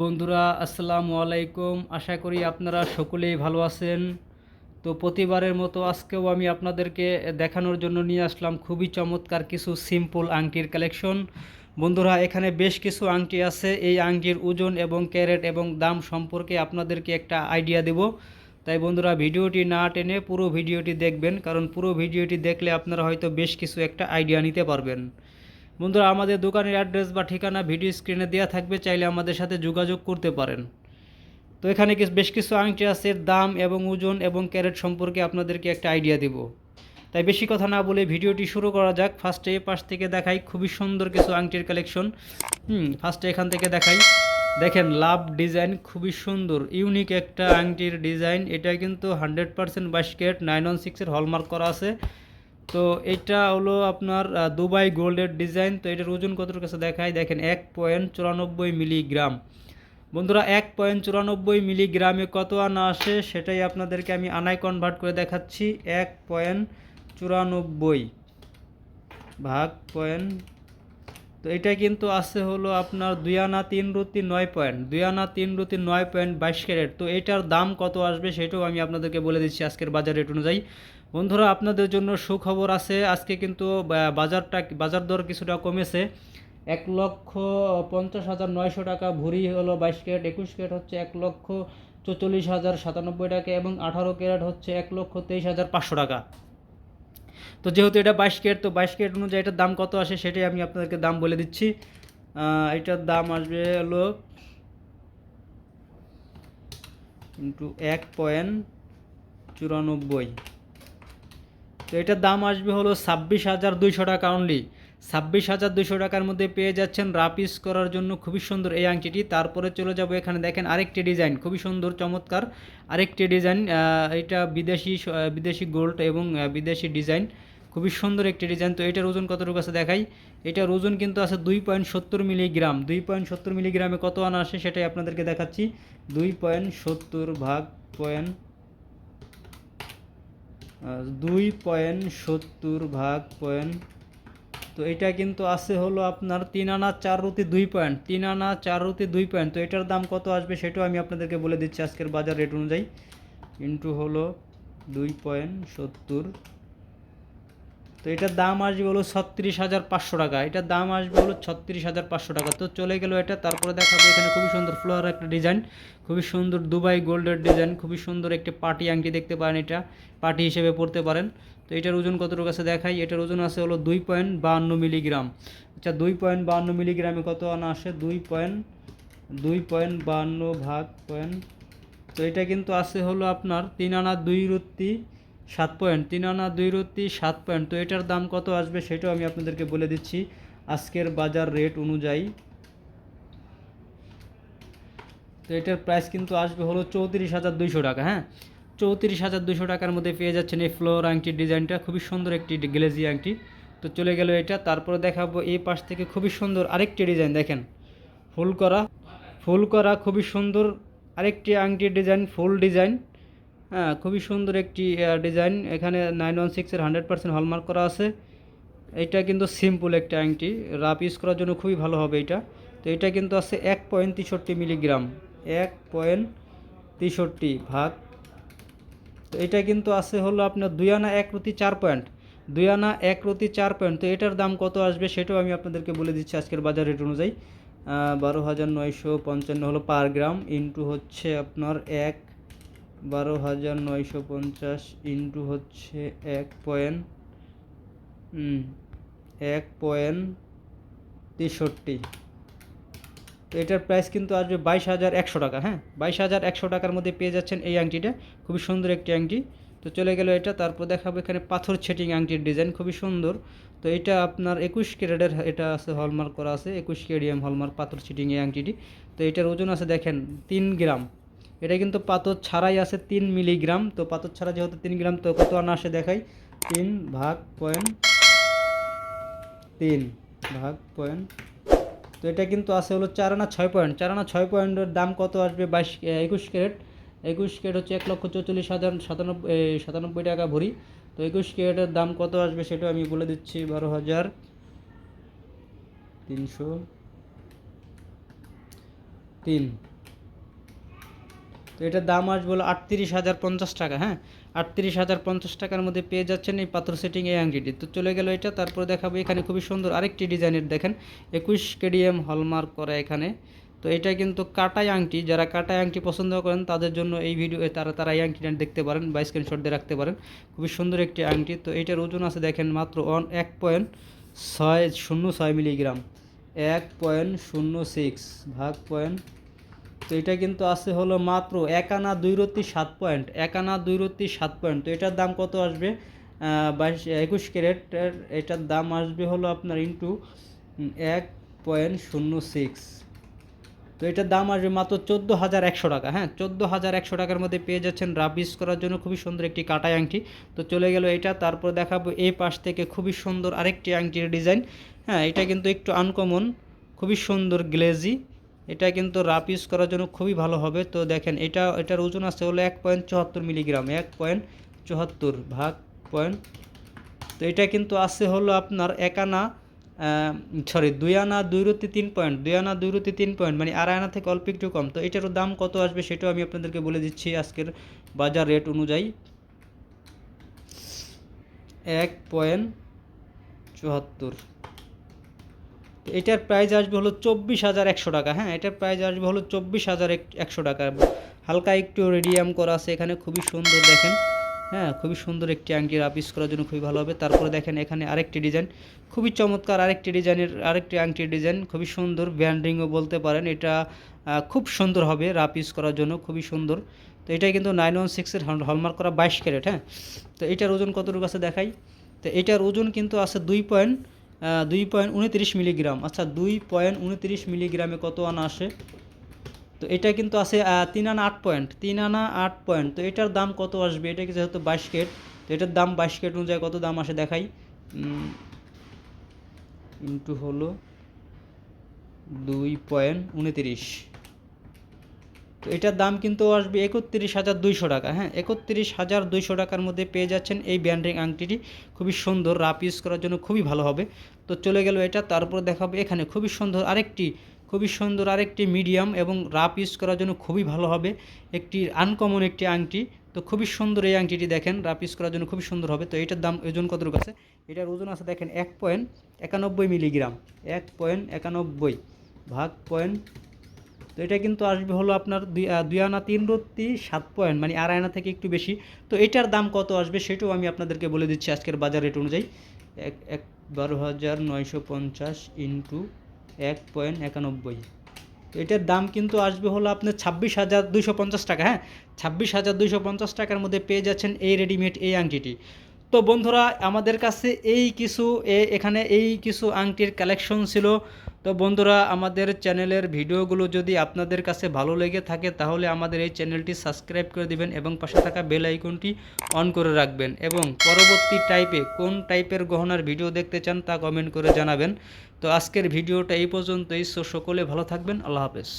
বন্ধুরা, আসসালামু আলাইকুম। আশা করি আপনারা সকলেই ভালো আছেন। তো প্রতিবারের মতো আজকেও আমি আপনাদেরকে দেখানোর জন্য নিয়ে আসলাম খুবই চমৎকার কিছু সিম্পল আংটির কালেকশন বন্ধুরা, এখানে বেশ কিছু আংটি আছে। এই আংটির ওজন এবং ক্যারেট এবং দাম সম্পর্কে আপনাদেরকে একটা আইডিয়া দেব। তাই বন্ধুরা, ভিডিওটি না টেনে পুরো ভিডিওটি দেখবেন, কারণ পুরো ভিডিওটি দেখলে আপনারা হয়তো বেশ কিছু একটা আইডিয়া নিতে পারবেন। বন্ধুরা, আমাদের দোকানের অ্যাড্রেস বা ঠিকানা ভিডিও স্ক্রিনে দেওয়া থাকবে, চাইলে আমাদের সাথে যোগাযোগ করতে পারেন। তো এখানে বেশ কিছু আংটি আছে, দাম এবং ওজন এবং ক্যারেট সম্পর্কে আপনাদেরকে একটা আইডিয়া দেব। তাই বেশি কথা না বলে ভিডিওটি শুরু করা যাক। ফার্স্টে এ পাশ থেকে দেখাই, খুবই সুন্দর কিছু আংটির কালেকশন। হুম, ফার্স্টে এখান থেকে দেখাই। দেখেন, লাভ ডিজাইন খুবই সুন্দর, ইউনিক একটা আংটির ডিজাইন। এটা কিন্তু হান্ড্রেড পার্সেন্ট বাইশ ক্যারেট, নাইন ওয়ান সিক্সের হলমার্ক করা আছে। তো এটা হলো আপনার দুবাই গোল্ডের ডিজাইন। তো এটার ওজন কতটুকু কাছে দেখায় দেখেন, এক পয়েন্ট চুরানব্বই মিলিগ্রাম। বন্ধুরা, এক পয়েন্ট চুরানব্বই মিলিগ্রামে কত আনা আসে সেটাই আপনাদেরকে আমি আনায় কনভার্ট করে দেখাচ্ছি। এক পয়েন্ট চুরানব্বই ভাগ পয়েন্ট তো এটা কিন্তু আছে হলো আপনার দুই আনা তিন রুতি নয় পয়েন্ট দুই আনা তিন রুতি নয় পয়েন্ট বাইশ ক্যারেট। তো এটার দাম কত আসবে সেটাও আমি আপনাদেরকে বলে দিচ্ছি আজকের বাজার রেট অনুযায়ী। বন্ধুরা, আপনাদের জন্য সুখবর আছে, আজকে কিন্তু বাজারটা, বাজার দর কিছুটা কমেছে। এক লক্ষ পঞ্চাশ হাজার নয়শো টাকা ভরি হলো বাইশ ক্যারেট, একুশ ক্যারেট হচ্ছে এক লক্ষ চল্লিশ হাজার সাতানব্বই টাকা এবং আঠারো ক্যারেট হচ্ছে এক লক্ষ তেইশ হাজার পাঁচশো টাকা। তো যেহেতু এটা বাইশ কেট তো বাইশ কেট অনুযায়ী এটার দাম কত আসে সেটাই আমি আপনাদেরকে দাম বলে দিচ্ছি। এটার দাম আসবে হলো ইন্টু এক পয়েন্ট চুরানব্বই। তো এটার দাম আসবে হলো ছাব্বিশ হাজার দুইশো টাকা অনলি ছাব্বিশ হাজার দুইশো টাকার মধ্যে পেয়ে যাচ্ছেন রাপিস করার জন্য খুবই সুন্দর এই আংটিটি। তারপরে চলে যাব এখানে দেখেন আরেকটি ডিজাইন, খুবই সুন্দর, চমৎকার আরেকটি ডিজাইন। এটা বিদেশি বিদেশি গোল্ড এবং বিদেশি ডিজাইন। খুবই সুন্দর একটি ডিজাইন তো এটার ওজন কতটুকু আছে দেখাই? এটার ওজন কিন্তু আছে দুই পয়েন্ট সত্তর মিলিগ্রাম। দুই পয়েন্ট সত্তর মিলিগ্রামে কত আনা আসে সেটাই আপনাদেরকে দেখাচ্ছি। দুই পয়েন্ট সত্তর ভাগ পয়েন্ট, দুই পয়েন্ট সত্তর ভাগ পয়েন্ট। তো এটা কিন্তু আছে হলো আপনার তিন আনা চার রুতি দুই পয়েন্ট। তিন আনা চার রুতি দুই পয়েন্ট। তো এটার দাম কত আসবে সেটাও আমি আপনাদেরকে বলে দিচ্ছি আজকের বাজার রেট অনুযায়ী। ইন্টু হলো দুই পয়েন্ট সত্তর তো এটার দাম আসবে হলো ছত্রিশ হাজার পাঁচশো টাকা। এটার দাম আসবে হলো ছত্রিশ হাজার পাঁচশো টাকা। তো চলে গেল এটা, তারপরে দেখাবো এখানে খুবই সুন্দর ফ্লোয়ার একটা ডিজাইন খুবই সুন্দর দুবাই গোল্ডের ডিজাইন খুবই সুন্দর একটি পার্টি আংটি দেখতে পারেন এটা পার্টি হিসেবে পড়তে পারেন। তো এটার ওজন কতটুকু আছে দেখাই, এটার ওজন আছে হলো দুই পয়েন্ট বাহান্ন মিলিগ্রাম। আচ্ছা দুই পয়েন্ট বাহান্ন মিলিগ্রামে কত আনা আসে? দুই পয়েন্ট দুই পয়েন্ট বাহান্ন ভাগ পয়েন্ট। তো এটা কিন্তু আছে হলো আপনার তিন আনা দুই রত্তি সাত পয়েন্ট, তিন আনা দুই রত্তি, সাত পয়েন্ট। তো এটার দাম কত আসবে সেটাও আমি আপনাদেরকে বলে দিচ্ছি। আজকের বাজার রেট অনুযায়ী। তো এটার প্রাইস কিন্তু আসবে হলো চৌত্রিশ হাজার দুইশো টাকা হ্যাঁ? চৌত্রিশ হাজার দুইশো টাকার মধ্যে পেয়ে যাচ্ছেন এই ফ্লোর আংটির ডিজাইনটা খুবই সুন্দর একটি গ্লেজি আংটি। তো চলে গেল এটা। তারপরে দেখাবো এই পাশ থেকে খুবই সুন্দর আরেকটি ডিজাইন দেখেন। ফুল করা। ফুল করা খুবই সুন্দর আরেকটি আংটির ডিজাইন ফুল ডিজাইন হ্যাঁ খুবই সুন্দর একটি ডিজাইন এখানে নাইন ওয়ান সিক্সের হান্ড্রেড পার্সেন্ট হলমার্ক করা আছে। এটা কিন্তু সিম্পল একটা আংটি। রাপ ইউজ করার জন্য খুবই ভালো হবে এটা তো এটা কিন্তু আছে এক পয়েন্ট তেষট্টি মিলিগ্রাম এক পয়েন্ট তেষট্টি ভাগ। তো এটা কিন্তু আছে হলো আপনার দুই আনা এক রুতি চার পয়েন্ট দুই আনা এক রুতি চার পয়েন্ট তো এটার দাম কত আসবে সেটাও আমি আপনাদেরকে বলে দিচ্ছি আজকের বাজার রেট অনুযায়ী। বারো হাজার নয়শো পঞ্চান্ন হলো পার গ্রাম ইন্টু হচ্ছে আপনার এক বারো হাজার নয়শো পঞ্চাশ ইন্টু হচ্ছে এক পয়েন্ট এক পয়েন্ট তেষট্টি। তো এটার প্রাইস কিন্তু আসবে বাইশ হাজার একশো টাকা হ্যাঁ? বাইশ হাজার একশো টাকার মধ্যে পেয়ে যাচ্ছেন এই আংটিটা। খুবই সুন্দর একটি আংটি। তো চলে গেল এটা, তারপর দেখাবো এখানে পাথর ছেটিং আংটির ডিজাইন, খুবই সুন্দর। তো এটা আপনার একুশ ক্যারেটের, এটা আছে হলমার্ক করা আছে, একুশ কেডিএম হলমার্ক পাথর ছিটিং এই আংটিটি। তো এটার ওজন আছে দেখেন তিন গ্রাম। এটা কিন্তু পাথর ছাড়াই আছে তিন মিলিগ্রাম। তো পাথর ছাড়া যেহেতু তিন গ্রাম, তো কত আনা আসে দেখাই। তিন ভাগ পয়েন্ট তিন ভাগ পয়েন্ট তো এটা কিন্তু আছে হলো চার আনা ছয় পয়েন্ট। চার আনা ছয় পয়েন্টের দাম কত আসবে? বাইশ একুশ ক্যারেট। একুশ ক্যারেট হচ্ছে এক লক্ষ চৌচল্লিশ হাজার সাতানব্বই সাতানব্বই টাকা ভরি। তো একুশ ক্যারেটের দাম কত আসবে সেটা আমি বলে দিচ্ছি, বারো হাজার তিনশো তিন। তো এটার দাম আসবে হলো আটত্রিশ হাজার পঞ্চাশ টাকা হ্যাঁ? আটত্রিশ হাজার পঞ্চাশ টাকার মধ্যে পেয়ে যাচ্ছেন এই পাথর সেটিং এই আংটিটি তো চলে গেল এটা, তারপর দেখাবো এখানে খুবই সুন্দর আরেকটি ডিজাইনের, দেখেন, একুশ কেডিএম হলমার্ক করা এখানে। তো এটা কিন্তু কাটাই আংটি যারা কাটাই আংটি পছন্দ করেন, তাদের জন্য এই ভিডিও তারা তারা এই আংটিটা দেখতে পারেন বা স্ক্রিনশট দিয়ে রাখতে পারেন। খুবই সুন্দর একটি আংটি তো এটার ওজন আছে, দেখেন, মাত্র ওয়ান এক পয়েন্ট ছয় শূন্য ছয় মিলিগ্রাম এক পয়েন্ট শূন্য সিক্স ভাগ পয়েন্ট তো এটা কিন্তু আছে হলো মাত্র এক আনা দুই রত্তি সাত পয়েন্ট এক আনা দুই রত্তি সাত পয়েন্ট তো এটার দাম কত আসবে? বাইশ, একুশ ক্যারেটের এটার দাম আসবে হলো আপনার ইন্টু এক পয়েন্ট শূন্য সিক্স তো এটার দাম আসবে মাত্র চোদ্দ হাজার একশো টাকা। হ্যাঁ চোদ্দ হাজার একশো টাকার মধ্যে পেয়ে যাচ্ছেন ইউজ করার জন্য খুবই সুন্দর একটি কাটাই আংটি। তো চলে গেল এটা, তারপর দেখাবো এই পাশ থেকে খুবই সুন্দর আরেকটি আংটির ডিজাইন। হ্যাঁ এটা কিন্তু একটু আনকমন খুবই সুন্দর গ্লেজি এটা কিন্তু রাফ ইউজ করার জন্য খুবই ভালো হবে। তো দেখেন, এটা, এটার ওজন আছে হলো এক পয়েন্ট চুয়াত্তর মিলিগ্রাম এক পয়েন্ট চুয়াত্তর ভাগ পয়েন্ট তো এটা কিন্তু আছে হলো আপনার এক আনা সরি দুই আনা, দুই রুতি তিন পয়েন্ট দুই আনা, দুই রুতি তিন পয়েন্ট মানে আড়াই আনা থেকে অল্প একটু কম। তো এটারও দাম কত আসবে সেটাও আমি আপনাদেরকে বলে দিচ্ছি আজকের বাজার রেট অনুযায়ী। এক পয়েন্ট চুয়াত্তর। এটার প্রাইস আসবে হলো চব্বিশ হাজার একশো টাকা। হ্যাঁ এটার প্রাইস আসবে হলো চব্বিশ হাজার একশো টাকা। হালকা একটু রেডিয়াম করা আছে এখানে, খুবই সুন্দর দেখেন। হ্যাঁ খুবই সুন্দর একটি আংটি রাপিস করার জন্য খুবই ভালো হবে। তারপরে দেখেন এখানে আরেকটি ডিজাইন খুবই চমৎকার আরেকটি ডিজাইনের আরেকটি আংটির ডিজাইন খুবই সুন্দর ব্যান্ডিংও বলতে পারেন। এটা খুব সুন্দর হবে রাপিস করার জন্য, খুবই সুন্দর। তো এটা কিন্তু নাইন ওয়ান সিক্সের হলমার্ক করা বাইশ ক্যারেট হ্যাঁ? তো এটার ওজন কতটুকু আছে দেখাই? তো এটার ওজন কিন্তু আছে দুই পয়েন্ট দুই পয়েন্ট উনত্রিশ মিলিগ্রাম। আচ্ছা দুই পয়েন্ট উনত্রিশ মিলিগ্রামে কত আনা আসে? তো এটা কিন্তু আছে তিন আনা আট পয়েন্ট। তিন আনা আট পয়েন্ট। তো এটার দাম কত আসবে? এটা কিন্তু যেহেতু বাইশ কেট তো এটার দাম বাইশ কেট অনুযায়ী কত দাম আসে দেখাই। ইন্টু হলো দুই পয়েন্ট উনত্রিশ। তো এটার দাম কিন্তু আসবে একত্রিশ হাজার দুইশো টাকা হ্যাঁ? একত্রিশ হাজার দুইশো টাকার মধ্যে পেয়ে যাচ্ছেন এই ব্যান্ডিং আংটিটি। খুবই সুন্দর রাপ ইউজ করার জন্য খুবই ভালো হবে। তো চলে গেল এটা, তারপর দেখাবো এখানে খুবই সুন্দর আরেকটি, খুবই সুন্দর আরেকটি মিডিয়াম এবং রাপ ইউজ করার জন্য খুবই ভালো হবে। একটি আনকমন একটি আংটি। তো খুবই সুন্দর এই আংটিটি দেখেন রাপ ইউজ করার জন্য খুবই সুন্দর হবে। তো এটার দাম ওজন কতটুকু আছে? এটার ওজন আছে দেখেন এক পয়েন্ট একানব্বই মিলিগ্রাম, এক পয়েন্ট একানব্বই, ভাগ পয়েন্ট তো এটা কিন্তু আসবে হলো আপনার দুই আনা তিন রত্তি, সাত পয়েন্ট মানে আড়াই আনা থেকে একটু বেশি। তো এটার দাম কত আসবে সেটাও আমি আপনাদেরকে বলে দিচ্ছি আজকের বাজার রেট অনুযায়ী। এক এক, বারো হাজার নয়শো পঞ্চাশ ইন্টু এক পয়েন্ট একানব্বই। তো এটার দাম কিন্তু আসবে হলো আপনার ছাব্বিশ হাজার দুইশো পঞ্চাশ টাকা হ্যাঁ? ছাব্বিশ হাজার দুইশো পঞ্চাশ টাকার মধ্যে পেয়ে যাচ্ছেন এই রেডিমেড এই আংটিটি। তো বন্ধুরা, আমাদের কাছে এই কিছু এখানে এই কিছু আংটির কালেকশন ছিল। তো বন্ধুরা, আমাদের চ্যানেলের ভিডিওগুলো যদি আপনাদের কাছে ভালো লেগে থাকে, তাহলে আমাদের এই চ্যানেলটি সাবস্ক্রাইব করে দিবেন এবং পাশে থাকা বেল আইকনটি অন করে রাখবেন এবং পরবর্তী টাইপে কোন টাইপের গহনার ভিডিও দেখতে চান তা কমেন্ট করে জানাবেন। তো আজকের ভিডিওটা এই পর্যন্তই। সকলে ভালো থাকবেন। আল্লাহ হাফেজ।